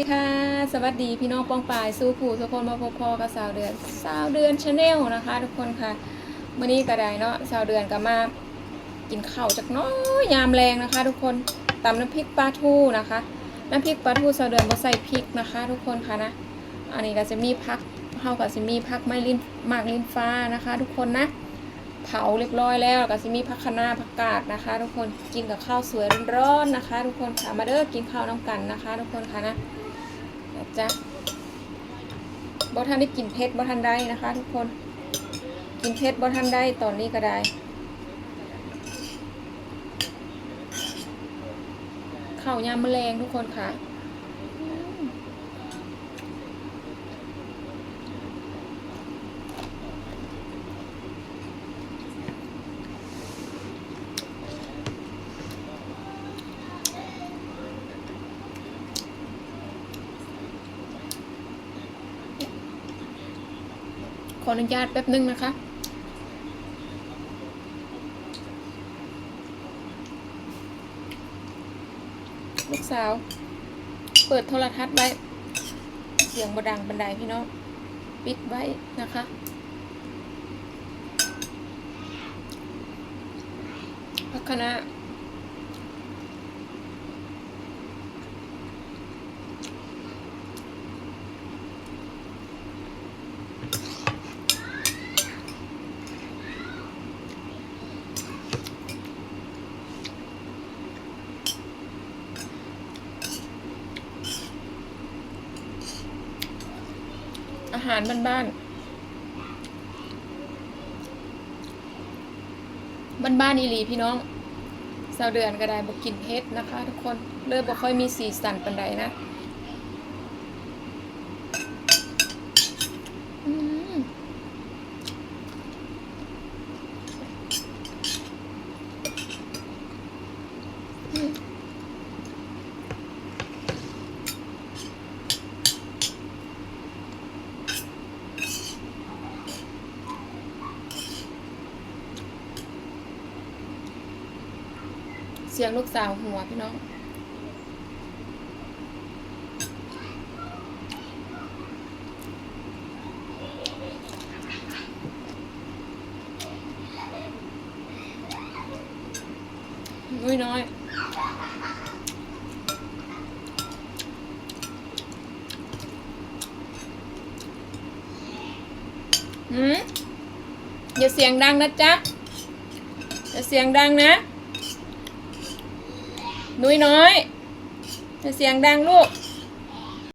สวัสดีค่ะ สวัสดีพี่น้องป้องปายสู้ผู้ทุกคนมาพบพอกับสาวเดือนสาวเดือนชาแนลนะคะ ทุกคนค่ะมื่อนี้ก็ได้เนาะสาวเดือนก็มากินข้าวจากน้อยยามแรงนะคะ ทุกคนตำน้ำพริกปลาทูนะคะ น้ำพริกปลาทูสาวเดือนบ่ใส่พริกนะคะ ทุกคนค่ะนะอันนี้ก็จะมีพักเฮาก็จะมีพักไม้ลิ้นหมากลิ้นฟ้านะคะ ทุกคนนะเผาเรียบร้อยแล้วก็จะมีผักคะน้าผักกาดนะคะ ทุกคนกินกับข้าวสวยร้อนๆนะคะ ทุกคนค่ะมาเด้อกินข้าวน้ำกันนะคะ ทุกคนค่ะนะ นะจ๊ะบอทันได้กินเผ็ดบ่ทันได้นะคะ ทุกคน กินเผ็ดบ่ทันได้ตอนนี้ก็ได้ ข้าวยำแมลงทุกคนค่ะ ขออนุญาตแป๊บนึงนะคะลูกสาว เปิดโทรทัศน์ไว้ เสียงบดังบันไดพี่น้อง ปิดไว้นะคะ พักคณะ อาหารบ้านๆ บ้านๆอีหลีพี่น้องสาวเดือนก็ได้บอกกินเฮ็ดนะคะ ทุกคนเริ่มบอกค่อยมีสีสันปันใดนะอืม สียงลูกสาวหัวพี่น้องนุ้ยน้อยหืมอย่าเสียงดังนะจ๊ะ อย่าเสียงดังนะ นุ้ยน้อยเสียงดังลูก